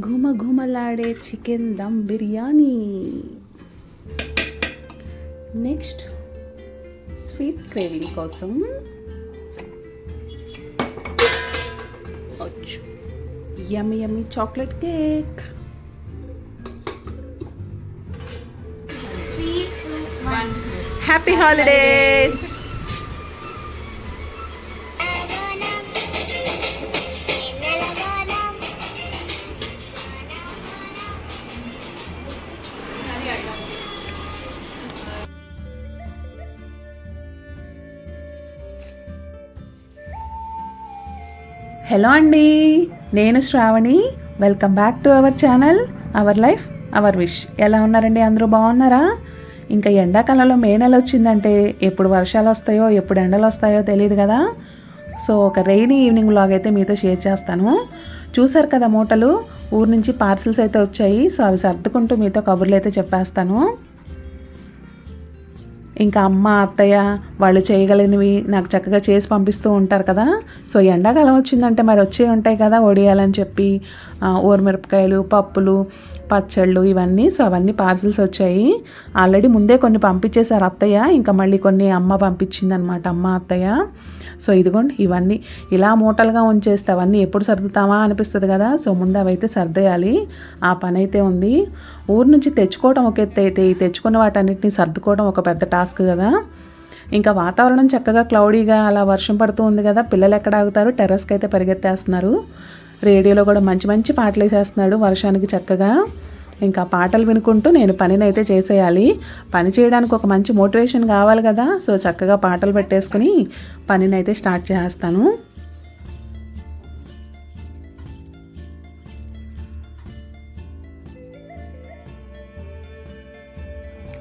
ఘుమ ఘుమలాడే chicken dum biryani. Next sweet craving కోసం yummy yummy chocolate cake. Happy holidays hello అండి నేను Shravani. Welcome back to our channel our life our wish ఎలా ఉన్నారండి? అందరూ బాగున్నారా? ఇంకా ఎండాకాలంలో మే నెల వచ్చిందంటే ఎప్పుడు వర్షాలు వస్తాయో ఎప్పుడు ఎండలు వస్తాయో తెలియదు కదా. సో ఒక రెయినీ ఈవినింగ్ లాగ్ అయితే మీతో షేర్ చేస్తాను. చూసారు కదా మూటలు? ఊరు నుంచి పార్సిల్స్ అయితే వచ్చాయి. సో అవి సర్దుకుంటూ మీతో కబుర్లు అయితే చెప్పేస్తాను. ఇంకా అమ్మ అత్తయ్య వాళ్ళు చేయగలిగినవి నాకు చక్కగా చేసి పంపిస్తూ ఉంటారు కదా. సో ఎండాకాలం వచ్చిందంటే మరి వచ్చే ఉంటాయి కదా ఒడియాలని చెప్పి ఊరమిరపకాయలు పప్పులు పచ్చళ్ళు ఇవన్నీ. సో అవన్నీ పార్సిల్స్ వచ్చాయి. ఆల్రెడీ ముందే కొన్ని పంపించేశారు అత్తయ్య. ఇంకా మళ్ళీ కొన్ని అమ్మ పంపించిందనమాట అమ్మ అత్తయ్య. సో ఇదిగోండి ఇవన్నీ ఇలా మూటలుగా ఉంచేస్తే అవన్నీ ఎప్పుడు సర్దుతామా అనిపిస్తుంది కదా? సో ముందు అవైతే సర్దేయాలి. ఆ పని అయితే ఉంది. ఊరు నుంచి తెచ్చుకోవడం ఒక ఎత్తు అయితే ఈ తెచ్చుకున్న వాటన్నిటిని సర్దుకోవడం ఒక పెద్ద టాస్క్ కదా. ఇంకా వాతావరణం చక్కగా క్లౌడీగా అలా వర్షం పడుతూ ఉంది కదా పిల్లలు ఎక్కడ ఆగుతారు? టెర్రస్కి అయితే పరిగెత్తేస్తున్నారు. రేడియోలో కూడా మంచి మంచి పాటలు వేసేస్తున్నాడు వర్షానికి చక్కగా. ఇంకా పాటలు వినుకుంటూ నేను పనినైతే చేసేయాలి. పని చేయడానికి ఒక మంచి మోటివేషన్ కావాలి కదా. సో చక్కగా పాటలు పెట్టేసుకుని పనినైతే స్టార్ట్ చేస్తాను.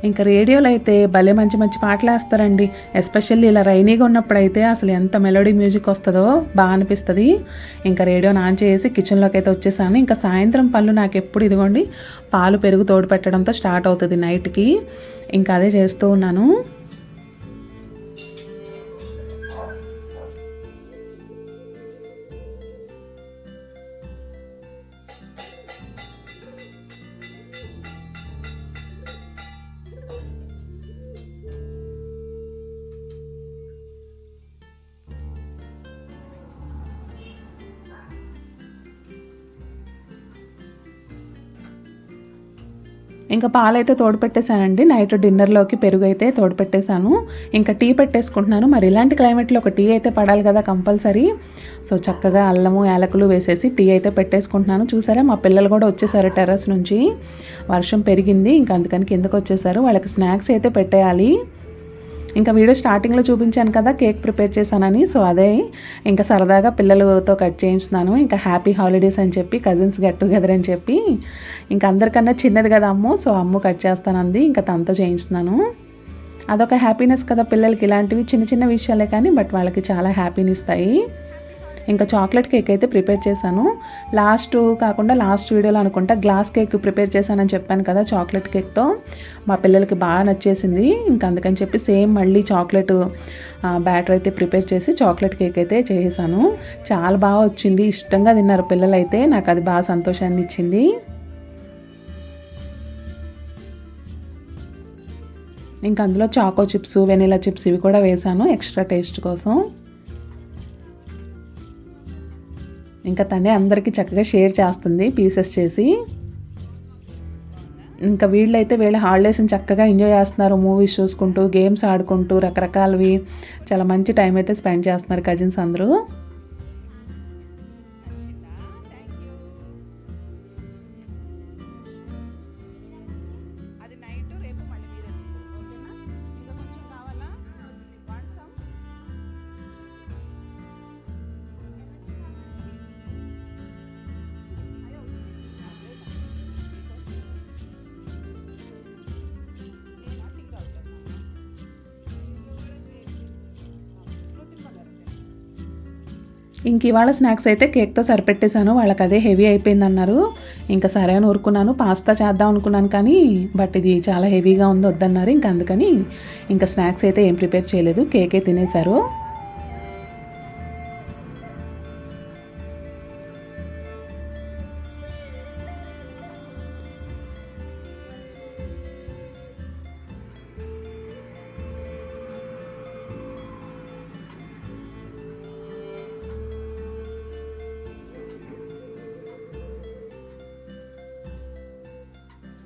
ఇంకా రేడియోలో అయితే భలే మంచి మంచి పాటలు వేస్తారండి. ఎస్పెషల్లీ ఇలా రైనీగా ఉన్నప్పుడు అయితే అసలు ఎంత మెలోడీ మ్యూజిక్ వస్తుందో బాగా అనిపిస్తుంది. ఇంకా రేడియోని ఆన్ చేసి కిచెన్లోకి అయితే వచ్చేసాను. ఇంకా సాయంత్రం పళ్ళు నాకు ఎప్పుడు ఇదిగోండి పాలు పెరుగు తోడు పెట్టడంతో స్టార్ట్ అవుతుంది నైట్కి. ఇంకా అదే చేస్తూ ఉన్నాను. ఇంకా పాలైతే తోడు పెట్టేశానండి నైట్ డిన్నర్లోకి పెరుగు అయితే తోడు పెట్టేశాను ఇంకా టీ పెట్టేసుకుంటున్నాను. మరి ఇలాంటి క్లైమేట్లో ఒక టీ అయితే పడాలి కదా కంపల్సరీ. సో చక్కగా అల్లము యాలకులు వేసేసి టీ అయితే పెట్టేసుకుంటున్నాను. చూసారా మా పిల్లలు కూడా వచ్చేసారు టెర్రస్ నుంచి. వర్షం పెరిగింది. ఇంకా అందుకని కిందకు వచ్చేసారు వాళ్ళకి స్నాక్స్ అయితే పెట్టేయాలి. ఇంకా వీడియో స్టార్టింగ్లో చూపించాను కదా కేక్ ప్రిపేర్ చేశానని. సో అదే ఇంకా సరదాగా పిల్లలతో కట్ చేయించున్నాను. ఇంకా హ్యాపీ హాలిడేస్ అని చెప్పి కజిన్స్ గెట్ టుగెదర్ అని చెప్పి. ఇంకా అందరికన్నా చిన్నది కదా అమ్ము సో అమ్ము కట్ చేస్తానంది. ఇంకా తనతో చేయించున్నాను. అదొక హ్యాపీనెస్ కదా పిల్లలకి. ఇలాంటివి చిన్న చిన్న విషయాలే కానీ బట్ వాళ్ళకి చాలా హ్యాపీని ఇస్తాయి ఇంకా చాక్లెట్ కేక్ అయితే ప్రిపేర్ చేశాను. లాస్ట్ కాకుండా లాస్ట్ వీడియోలో అనుకుంటా గ్లాస్ కేక్ ప్రిపేర్ చేశానని చెప్పాను కదా చాక్లెట్ కేక్తో. మా పిల్లలకి బాగా నచ్చేసింది. ఇంకా అందుకని చెప్పి సేమ్ మళ్ళీ చాక్లెట్ బ్యాటర్ అయితే ప్రిపేర్ చేసి చాక్లెట్ కేక్ అయితే చేసాను చాలా బాగా వచ్చింది. ఇష్టంగా తిన్నారు పిల్లలు అయితే నాకు అది బాగా సంతోషాన్ని ఇచ్చింది. ఇంకా అందులో చాకో చిప్స్ వెనీలా చిప్స్ ఇవి కూడా వేసాను ఎక్స్ట్రా టేస్ట్ కోసం. ఇంకా తనే అందరికీ చక్కగా షేర్ చేస్తుంది పీసెస్ చేసి. ఇంకా వీళ్ళైతే వీళ్ళ హాలిడేస్ని చక్కగా ఎంజాయ్ చేస్తున్నారు మూవీస్ చూసుకుంటూ గేమ్స్ ఆడుకుంటూ రకరకాలవి. చాలా మంచి టైం అయితే స్పెండ్ చేస్తున్నారు కజిన్స్ అందరూ. ఇంక ఇవాళ స్నాక్స్ అయితే కేక్తో సరిపెట్టేశాను. వాళ్ళకి అదే హెవీ అయిపోయింది అన్నారు ఇంకా సరే అని ఊరుకున్నాను. పాస్తా చేద్దాం అనుకున్నాను కానీ బట్ ఇది చాలా హెవీగా ఉంది వద్దన్నారు. ఇంకా అందుకని ఇంకా స్నాక్స్ అయితే ఏం ప్రిపేర్ చేయలేదు. కేకే తినేశారు.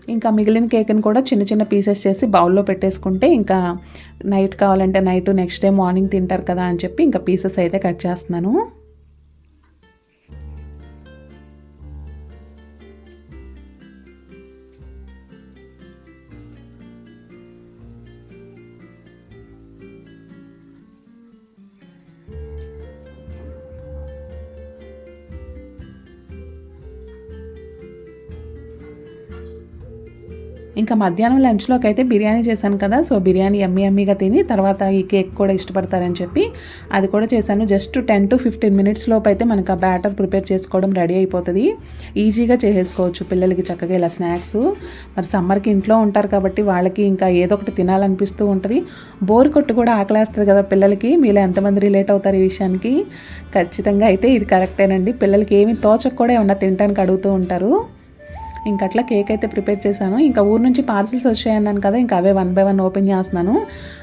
ఇంకా మిగిలిన కేక్ని కూడా చిన్న చిన్న పీసెస్ చేసి బౌల్లో పెట్టేసుకుంటే ఇంకా నైట్ కావాలంటే నైట్ నెక్స్ట్ డే మార్నింగ్ తింటారు కదా అని చెప్పి ఇంకా పీసెస్ అయితే కట్ చేస్తున్నాను. ఇంకా మధ్యాహ్నం లంచ్లోకి అయితే బిర్యానీ చేశాను కదా సో బిర్యానీ ఎమ్మి ఎమ్మిగా తిని తర్వాత ఈ కేక్ కూడా ఇష్టపడతారని చెప్పి అది కూడా చేశాను. Just ten to fifteen minutes లోపు అయితే మనకు ఆ బ్యాటర్ ప్రిపేర్ చేసుకోవడం రెడీ అయిపోతుంది. ఈజీగా చేసేసుకోవచ్చు పిల్లలకి చక్కగా ఇలా స్నాక్స్. మరి సమ్మర్కి ఇంట్లో ఉంటారు కాబట్టి వాళ్ళకి ఇంకా ఏదో ఒకటి తినాలనిపిస్తూ ఉంటుంది. బోర్ కొట్టు కూడా ఆకలేస్తుంది కదా పిల్లలకి మీలో ఎంతమంది రిలేట్ అవుతారు ఈ విషయానికి? ఖచ్చితంగా అయితే ఇది కరెక్టేనండి. పిల్లలకి ఏమి తోచక కూడా ఏమన్నా తినడానికి అడుగుతూ ఉంటారు. ఇంక అట్లా కేక్ అయితే ప్రిపేర్ చేశాను. ఇంకా ఊరు నుంచి పార్సిల్స్ వచ్చాయన్నాను కదా ఇంకా అవే వన్ బై వన్ ఓపెన్ చేస్తున్నాను.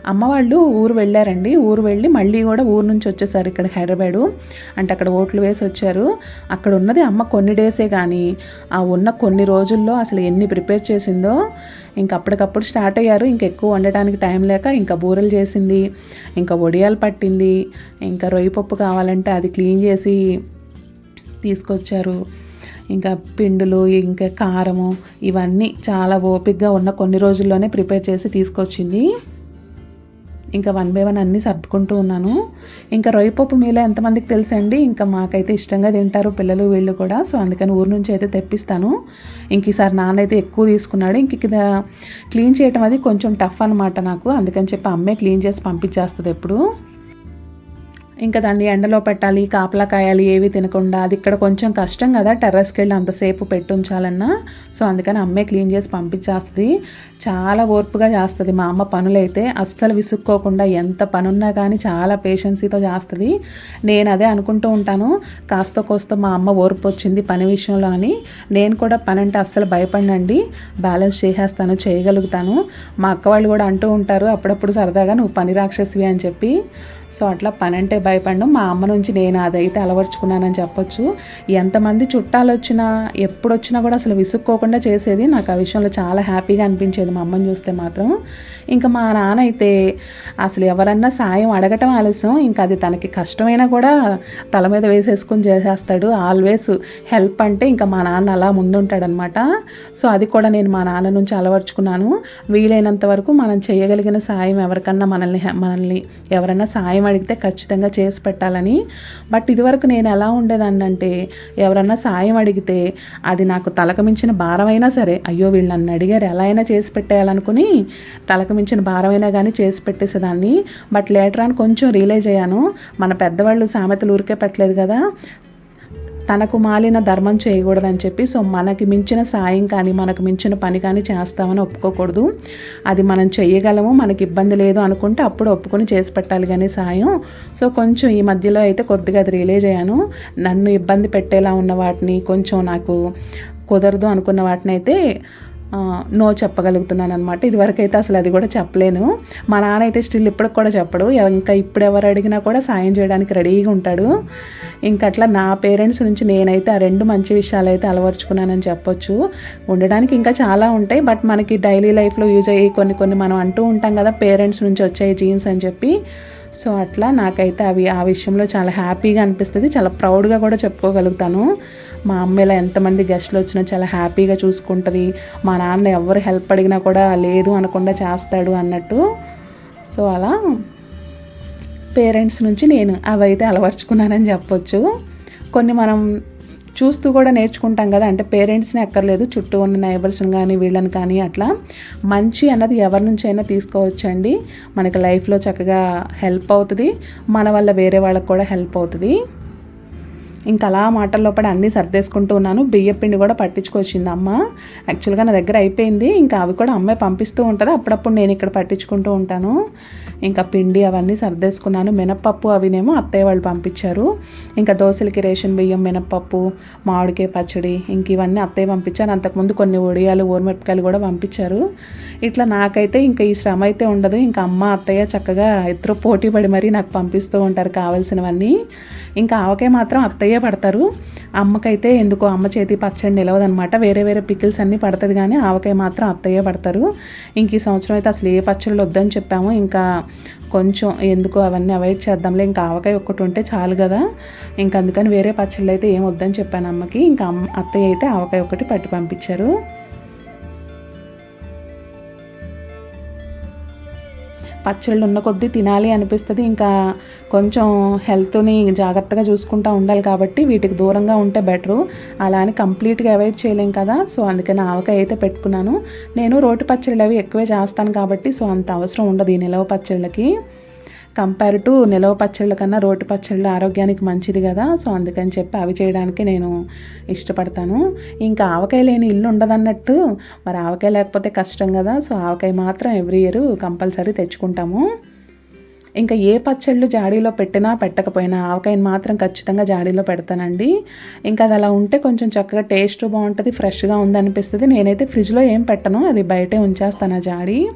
అమ్మ వాళ్ళు ఊరు వెళ్ళారండి. ఊరు వెళ్ళి మళ్ళీ కూడా ఊరు నుంచి వచ్చేసారు ఇక్కడ హైదరాబాదు. అంటే అక్కడ ఓట్లు వేసి వచ్చారు. అక్కడ ఉన్నది అమ్మ కొన్ని డేసే కానీ ఆ ఉన్న కొన్ని రోజుల్లో అసలు ఎన్ని ప్రిపేర్ చేసిందో ఇంక అప్పటికప్పుడు స్టార్ట్ అయ్యారు. ఇంక ఎక్కువ వండటానికి టైం లేక ఇంకా బూరెలు చేసింది ఇంకా వడియాలు పట్టింది ఇంకా రొయ్యి పప్పు కావాలంటే అది క్లీన్ చేసి తీసుకొచ్చారు. ఇంకా పిండులు ఇంకా కారము ఇవన్నీ చాలా ఓపిక్గా ఉన్న కొన్ని రోజుల్లోనే ప్రిపేర్ చేసి తీసుకొచ్చింది. ఇంకా వన్ బై వన్ అన్నీ సర్దుకుంటూ ఉన్నాను. ఇంకా రొయ్యపప్పు మీలో ఎంతమందికి తెలుసండి? ఇంకా మాకైతే ఇష్టంగా తింటారు పిల్లలు వీళ్ళు కూడా. సో అందుకని ఊరు నుంచి అయితే తెప్పిస్తాను. ఇంక ఈసారి నాన్న అయితే ఎక్కువ తీసుకున్నాడు. ఇంక క్లీన్ చేయటం అది కొంచెం టఫ్ అనమాట నాకు. అందుకని చెప్పి అమ్మే క్లీన్ చేసి పంపించేస్తుంది ఎప్పుడు. ఇంకా దాన్ని ఎండలో పెట్టాలి కాపలా కాయాలి ఏవి తినకుండా. అది ఇక్కడ కొంచెం కష్టం కదా టెర్రస్కి వెళ్ళి అంతసేపు పెట్టుంచాలన్నా. సో అందుకని అమ్మే క్లీన్ చేసి పంపించేస్తుంది. చాలా ఓర్పుగా చేస్తుంది మా అమ్మ పనులైతే. అస్సలు విసుక్కోకుండా ఎంత పనున్నా కానీ చాలా పేషెన్సీతో చేస్తుంది. నేను అదే అనుకుంటూ ఉంటాను. కాస్త కోస్త మా అమ్మ ఓర్పు వచ్చింది పని విషయంలో అని. నేను కూడా పని అంటే అస్సలు భయపడినండి. బ్యాలెన్స్ చేసేస్తాను చేయగలుగుతాను. మా అక్క వాళ్ళు కూడా అంటూ ఉంటారు అప్పుడప్పుడు సరదాగా నువ్వు పని రాక్షసివి అని చెప్పి. సో అట్లా పని అంటే భయపడడం. మా అమ్మ నుంచి నేను అదైతే అలవర్చుకున్నానని చెప్పొచ్చు. ఎంతమంది చుట్టాలు వచ్చినా ఎప్పుడు వచ్చినా కూడా అసలు విసుక్కోకుండా చేసేది నాకు ఆ విషయంలో చాలా హ్యాపీగా అనిపించేది మా అమ్మని చూస్తే మాత్రం. ఇంకా మా నాన్న అయితే అసలు ఎవరన్నా సాయం అడగటం ఆలస్యం. ఇంకా అది తనకి కష్టమైనా కూడా తల మీద వేసేసుకొని చేసేస్తాడు. ఆల్వేస్ హెల్ప్ అంటే ఇంకా మా నాన్న అలా ముందుంటాడనమాట. సో అది కూడా నేను మా నాన్న నుంచి అలవర్చుకున్నాను. వీలైనంత వరకు మనం చేయగలిగిన సాయం ఎవరికన్నా మనల్ని మనల్ని ఎవరన్నా సాయం అడిగితే ఖచ్చితంగా చేసి పెట్టాలని. బట్ ఇదివరకు నేను ఎలా ఉండేదాన్ని అంటే ఎవరన్నా సాయం అడిగితే అది నాకు తలకు మించిన భారమైనా సరే అయ్యో వీళ్ళు నన్ను అడిగారు ఎలా అయినా చేసి పెట్టేయాలనుకుని తలకు మించిన భారమైనా కానీ చేసి పెట్టేసేదాన్ని. బట్ లేటర్ అని కొంచెం రియలైజ్ అయ్యాను మన పెద్దవాళ్ళు సామెతలు ఊరికే పెట్టలేదు కదా తనకు మాలిన ధర్మం చేయకూడదని చెప్పి సో మనకి మించిన సాయం కానీ మనకు మించిన పని కానీ చేస్తామని ఒప్పుకోకూడదు. అది మనం చేయగలము మనకి ఇబ్బంది లేదు అనుకుంటే అప్పుడు ఒప్పుకొని చేసి పెట్టాలి కానీ సాయం. సో కొంచెం ఈ మధ్యలో అయితే కొద్దిగా అది రిలీజ్ అయ్యాను. నన్ను ఇబ్బంది పెట్టేలా ఉన్న వాటిని కొంచెం నాకు కుదరదు అనుకున్న వాటిని అయితే నో చెప్పగలుగుతున్నాను అనమాట ఇదివరకు అయితే అసలు అది కూడా చెప్పలేను. మా నాన్న అయితే స్టిల్ ఇప్పటికి కూడా చెప్పడు. ఇంకా ఇప్పుడు ఎవరు అడిగినా కూడా సాయం చేయడానికి రెడీగా ఉంటాడు. ఇంకా అట్లా నా పేరెంట్స్ నుంచి నేనైతే ఆ రెండు మంచి విషయాలు అయితే అలవర్చుకున్నానని చెప్పొచ్చు. ఉండడానికి ఇంకా చాలా ఉంటాయి. బట్ మనకి డైలీ లైఫ్లో యూజ్ అయ్యి కొన్ని కొన్ని మనం అంటూ ఉంటాం కదా పేరెంట్స్ నుంచి వచ్చాయి జీన్స్ అని చెప్పి. సో అట్లా నాకైతే అవి ఆ విషయంలో చాలా హ్యాపీగా అనిపిస్తుంది. చాలా ప్రౌడ్గా కూడా చెప్పుకోగలుగుతాను. మా అమ్మ ఇలా ఎంతమంది గెస్ట్లు వచ్చినా చాలా హ్యాపీగా చూసుకుంటుంది. మా నాన్న ఎవరు హెల్ప్ అడిగినా కూడా లేదు అనకుండా చేస్తాడు అన్నట్టు. సో అలా పేరెంట్స్ నుంచి నేను అవైతే అలవర్చుకున్నానని చెప్పొచ్చు. కొన్ని మనం చూస్తూ కూడా నేర్చుకుంటాం కదా. అంటే పేరెంట్స్ని అక్కర్లేదు చుట్టూ ఉన్న నైబర్స్ని కానీ వీళ్ళని కానీ అట్లా మంచి అన్నది ఎవరి నుంచి అయినా తీసుకోవచ్చండి. మనకి లైఫ్లో చక్కగా హెల్ప్ అవుతుంది. మన వల్ల వేరే వాళ్ళకి కూడా హెల్ప్ అవుతుంది. ఇంకా అలా మాటల్లో లోపల అన్నీ సర్దేసుకుంటూ ఉన్నాను. బియ్య పిండి కూడా పట్టించుకొచ్చింది అమ్మ. యాక్చువల్గా నా దగ్గర అయిపోయింది. ఇంకా అవి కూడా అమ్మాయి పంపిస్తూ ఉంటుంది. అప్పుడప్పుడు నేను ఇక్కడ పట్టించుకుంటూ ఉంటాను. ఇంకా పిండి అవన్నీ సర్దేసుకున్నాను. మినప్పప్పు అవినేమో అత్తయ్య వాళ్ళు పంపించారు. ఇంకా దోశలకి రేషన్ బియ్యం మినప్పప్పు మామిడికాయ పచ్చడి ఇంక ఇవన్నీ అత్తయ్య పంపించారు. అంతకుముందు కొన్ని ఒడియాలు ఊరమిరపకాయలు కూడా పంపించారు. ఇట్లా నాకైతే ఇంకా ఈ శ్రమ అయితే ఉండదు. ఇంకా అమ్మ అత్తయ్య చక్కగా ఇద్దరు పోటీ పడి మరీ నాకు పంపిస్తూ ఉంటారు కావాల్సినవన్నీ. ఇంకా ఆవకాయ మాత్రం అత్తయ్య పడతారు. అమ్మకైతే ఎందుకో అమ్మ చేతి పచ్చడి నిలవదనమాట వేరే వేరే పికిల్స్ అన్నీ పడుతుంది కానీ ఆవకాయ మాత్రం అత్తయ్య పడతారు. ఇంక ఈ సంవత్సరం అయితే అసలు ఏ పచ్చళ్ళు వద్దని చెప్పాము. ఇంకా కొంచెం ఎందుకు అవన్నీ అవాయిడ్ చేద్దాంలే. ఇంకా ఆవకాయ ఒక్కటి ఉంటే చాలు కదా. ఇంకా అందుకని వేరే పచ్చళ్ళు అయితే ఏం వద్దని చెప్పాను అమ్మకి. ఇంకా అమ్మ అత్తయ్య అయితే ఆవకాయ ఒకటి పట్టి పంపించారు. పచ్చళ్ళు ఉన్న కొద్దీ తినాలి అనిపిస్తుంది. ఇంకా కొంచెం హెల్త్ని జాగ్రత్తగా చూసుకుంటూ ఉండాలి కాబట్టి వీటికి దూరంగా ఉంటే బెటరు. అలా అని కంప్లీట్గా అవాయిడ్ చేయలేం కదా. సో అందుకని ఆవకాయ అయితే పెట్టుకున్నాను. నేను రోటి పచ్చళ్ళు అవి ఎక్కువే చేస్తాను కాబట్టి సో అంత అవసరం ఉండదు ఈ నిలవ పచ్చళ్ళకి. కంపేర్ టు నిలవ పచ్చళ్ళ కన్నా రోటి పచ్చళ్ళు ఆరోగ్యానికి మంచిది కదా. సో అందుకని చెప్పి అవి చేయడానికి నేను ఇష్టపడతాను. ఇంకా ఆవకాయ లేని ఇల్లు ఉండదన్నట్టు మరి ఆవకాయ లేకపోతే కష్టం కదా. సో ఆవకాయ మాత్రం ఎవ్రీ ఇయర్ కంపల్సరీ తెచ్చుకుంటాము. ఇంకా ఏ పచ్చళ్ళు జాడీలో పెట్టినా పెట్టకపోయినా ఆవకాయని మాత్రం ఖచ్చితంగా జాడీలో పెడతానండి. ఇంకా అది అలా ఉంటే కొంచెం చక్కగా టేస్ట్ బాగుంటుంది ఫ్రెష్గా ఉందనిపిస్తుంది. నేనైతే ఫ్రిడ్జ్లో ఏం పెట్టను అది బయటే ఉంచేస్తాను ఆ జాడీ.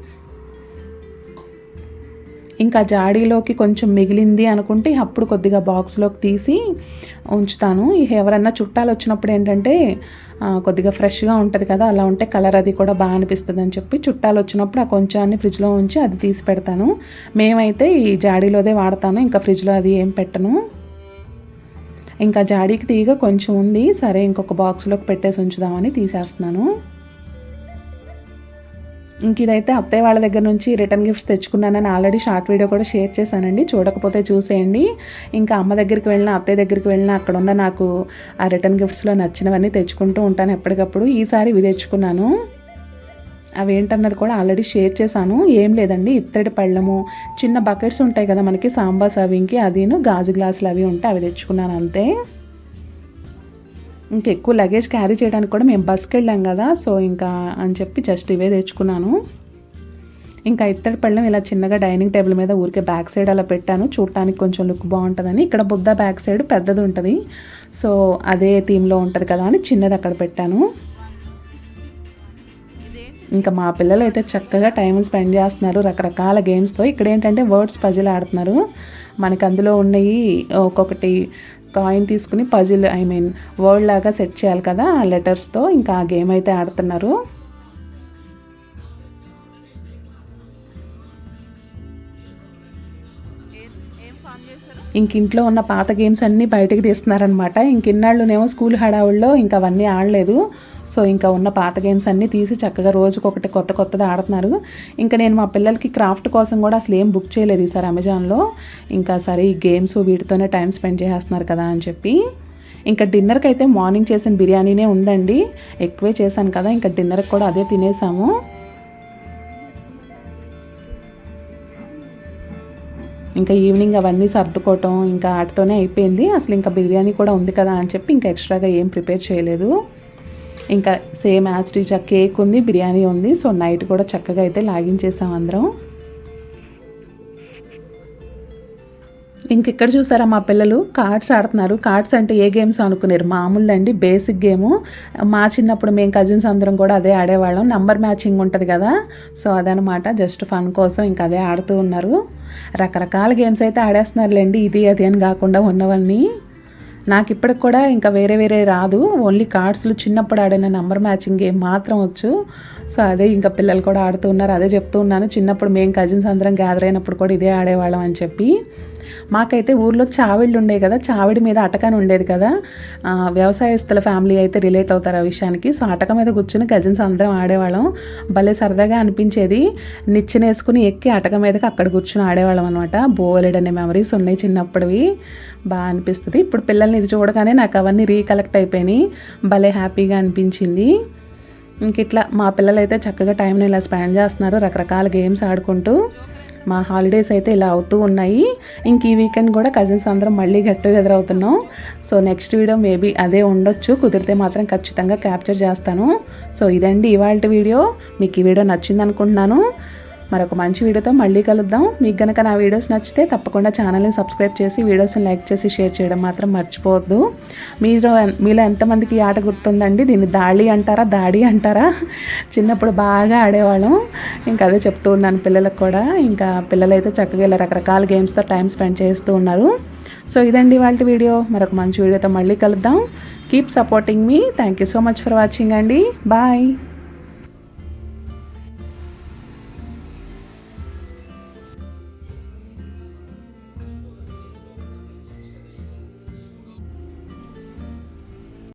ఇంకా జాడీలోకి కొంచెం మిగిలింది అనుకుంటే అప్పుడు కొద్దిగా బాక్స్లోకి తీసి ఉంచుతాను. ఎవరన్నా చుట్టాలు వచ్చినప్పుడు ఏంటంటే కొద్దిగా ఫ్రెష్గా ఉంటుంది కదా అలా ఉంటే కలర్ అది కూడా బాగా అనిపిస్తుంది అని చెప్పి చుట్టాలు వచ్చినప్పుడు ఆ కొంచెాన్ని ఫ్రిడ్జ్లో ఉంచి అది తీసి పెడతాను. మేమైతే ఈ జాడీలోదే వాడతాను ఇంకా ఫ్రిడ్జ్లో అది ఏం పెట్టను. ఇంకా జాడీకి తీగ కొంచెం ఉంది సరే ఇంకొక బాక్స్లోకి పెట్టేసి ఉంచుదామని తీసేస్తున్నాను. ఇంక ఇదైతే అత్తయ్య వాళ్ళ దగ్గర నుంచి రిటర్న్ గిఫ్ట్స్ తెచ్చుకున్నానని ఆల్రెడీ షార్ట్ వీడియో కూడా షేర్ చేశానండి. చూడకపోతే చూసేయండి. ఇంకా అమ్మ దగ్గరికి వెళ్ళిన అత్తయ్య దగ్గరికి వెళ్ళిన అక్కడ ఉన్న నాకు ఆ రిటర్న్ గిఫ్ట్స్లో నచ్చినవన్నీ తెచ్చుకుంటూ ఉంటాను ఎప్పటికప్పుడు. ఈసారి ఇవి తెచ్చుకున్నాను. అవి ఏంటన్నది కూడా ఆల్రెడీ షేర్ చేశాను. ఏం లేదండి. ఇత్తడి పళ్ళము చిన్న బకెట్స్ ఉంటాయి కదా మనకి సాంబార్ సర్వింగ్కి అదిను గాజు గ్లాసులు అవి ఉంటే అవి తెచ్చుకున్నాను అంతే. ఇంకా ఎక్కువ లగేజ్ క్యారీ చేయడానికి కూడా మేము బస్కి వెళ్ళాం కదా సో ఇంకా అని చెప్పి జస్ట్ ఇవే తెచ్చుకున్నాను. ఇంకా ఇత్తడి పళ్ళం ఇలా చిన్నగా డైనింగ్ టేబుల్ మీద ఊరికే బ్యాక్ సైడ్ అలా పెట్టాను చూడటానికి కొంచెం లుక్ బాగుంటుందని. ఇక్కడ బుద్ధ బ్యాక్ సైడ్ పెద్దది ఉంటుంది సో అదే థీమ్లో ఉంటుంది కదా అని చిన్నది అక్కడ పెట్టాను. ఇంకా మా పిల్లలు అయితే చక్కగా టైం స్పెండ్ చేస్తున్నారు. రకరకాల గేమ్స్తో ఇక్కడ ఏంటంటే వర్డ్స్ పజిల్ ఆడుతున్నారు. మనకి అందులో ఉన్నవి ఒక్కొక్కటి కాయిన్ తీసుకుని పజిల్ ఐ మీన్ వర్డ్ లాగా సెట్ చేయాలి కదా ఆ లెటర్స్తో ఇంకా ఆ గేమ్ అయితే ఆడుతున్నారు. ఇంక ఇంట్లో ఉన్న పాత గేమ్స్ అన్నీ బయటకు తీస్తున్నారనమాట ఇంక ఇన్నాళ్ళునేమో స్కూల్ హడావుల్లో ఇంకా అవన్నీ ఆడలేదు. సో ఇంకా ఉన్న పాత గేమ్స్ అన్నీ తీసి చక్కగా రోజుకొకటి కొత్త కొత్తది ఆడుతున్నారు. ఇంకా నేను మా పిల్లలకి క్రాఫ్ట్ కోసం కూడా అసలు ఏం బుక్ చేయలేదు ఈసారి అమెజాన్లో ఇంకా సరే ఈ గేమ్స్ వీటితోనే టైం స్పెండ్ చేస్తున్నారు కదా అని చెప్పి. ఇంకా డిన్నర్కి అయితే మార్నింగ్ చేసిన బిర్యానీనే ఉందండి. ఎక్కువే చేశాను కదా ఇంకా డిన్నర్కి కూడా అదే తినేసాము. ఇంకా ఈవినింగ్ అవన్నీ సర్దుకోవటం ఇంకా వాటితోనే అయిపోయింది. అసలు ఇంకా బిర్యానీ కూడా ఉంది కదా అని చెప్పి ఇంకా ఎక్స్ట్రాగా ఏం ప్రిపేర్ చేయలేదు. ఇంకా సేమ్ యాజ్ టీచ్ కేక్ ఉంది బిర్యానీ ఉంది. సో నైట్ కూడా చక్కగా అయితే లాగించేసాం అందరం. ఇంకెక్కడ చూసారా మా పిల్లలు? కార్డ్స్ ఆడుతున్నారు. కార్డ్స్ అంటే ఏ గేమ్స్ అనుకున్నారు మామూలుదండి బేసిక్ గేము. మా చిన్నప్పుడు మేము కజిన్స్ అందరం కూడా అదే ఆడేవాళ్ళం. నంబర్ మ్యాచింగ్ ఉంటుంది కదా? సో అదనమాట. జస్ట్ ఫన్ కోసం ఇంకా అదే ఆడుతూ ఉన్నారు. రకరకాల గేమ్స్ అయితే ఆడేస్తున్నారులేండి. ఇది అది అని కాకుండా ఉన్నవన్నీ. నాకు ఇప్పటికి కూడా ఇంకా వేరే వేరే రాదు. ఓన్లీ కార్డ్స్లు చిన్నప్పుడు ఆడిన నంబర్ మ్యాచింగ్ గేమ్ మాత్రం వచ్చు. సో అదే ఇంకా పిల్లలు కూడా ఆడుతూ ఉన్నారు. అదే చెప్తూ ఉన్నాను. చిన్నప్పుడు మేము కజిన్స్ అందరం గ్యాదర్ అయినప్పుడు కూడా ఇదే ఆడేవాళ్ళం అని చెప్పి. మాకైతే ఊర్లో చావిళ్ళు ఉండేవి కదా చావిడి మీద అటకని ఉండేది కదా. వ్యవసాయస్తుల ఫ్యామిలీ అయితే రిలేట్ అవుతారు ఆ విషయానికి. సో అటక మీద కూర్చుని కజిన్స్ అందరం ఆడేవాళ్ళం. భలే సరదాగా అనిపించేది. నిచ్చినేసుకుని ఎక్కి అటక మీదకి అక్కడ కూర్చుని ఆడేవాళ్ళం అనమాట బోలెడనే మెమరీస్ ఉన్నాయి చిన్నప్పటివి. బాగా అనిపిస్తుంది. ఇప్పుడు పిల్లల్ని ఇది చూడగానే నాకు అవన్నీ రీకలెక్ట్ అయిపోయినాయి. భలే హ్యాపీగా అనిపించింది. ఇంక ఇట్లా మా పిల్లలు అయితే చక్కగా టైంని ఇలా స్పెండ్ చేస్తున్నారు. రకరకాల గేమ్స్ ఆడుకుంటూ. మా హాలిడేస్ అయితే ఇలా అవుతూ ఉన్నాయి. ఇంక ఈ వీకెండ్ కూడా కజిన్స్ అందరం మళ్ళీ గెట్ టుగెదర్ అవుతున్నాం. సో నెక్స్ట్ వీడియో మేబీ అదే ఉండొచ్చు. కుదిరితే మాత్రం ఖచ్చితంగా క్యాప్చర్ చేస్తాను. సో ఇదండి ఇవాళ వీడియో మీకు ఈ వీడియో నచ్చింది అనుకుంటున్నాను మరొక మంచి వీడియోతో మళ్ళీ కలుద్దాం. మీకు కనుక నా వీడియోస్ నచ్చితే తప్పకుండా ఛానల్ని సబ్స్క్రైబ్ చేసి వీడియోస్ని లైక్ చేసి షేర్ చేయడం మాత్రం మర్చిపోవద్దు. మీరు మీలో ఎంతమందికి ఈ ఆట గుర్తుందండి? దీన్ని దాడి అంటారా దాడి అంటారా? చిన్నప్పుడు బాగా ఆడేవాళ్ళం. ఇంకా అదే చెప్తూ ఉన్నాను పిల్లలకు కూడా. ఇంకా పిల్లలైతే చక్కగా ఇలా రకరకాల గేమ్స్తో టైం స్పెండ్ చేస్తూ ఉన్నారు. సో ఇదండి వాళ్ళ వీడియో. మరొక మంచి వీడియోతో మళ్ళీ కలుద్దాం. Keep supporting me. Thank you so much for watching అండి. బాయ్.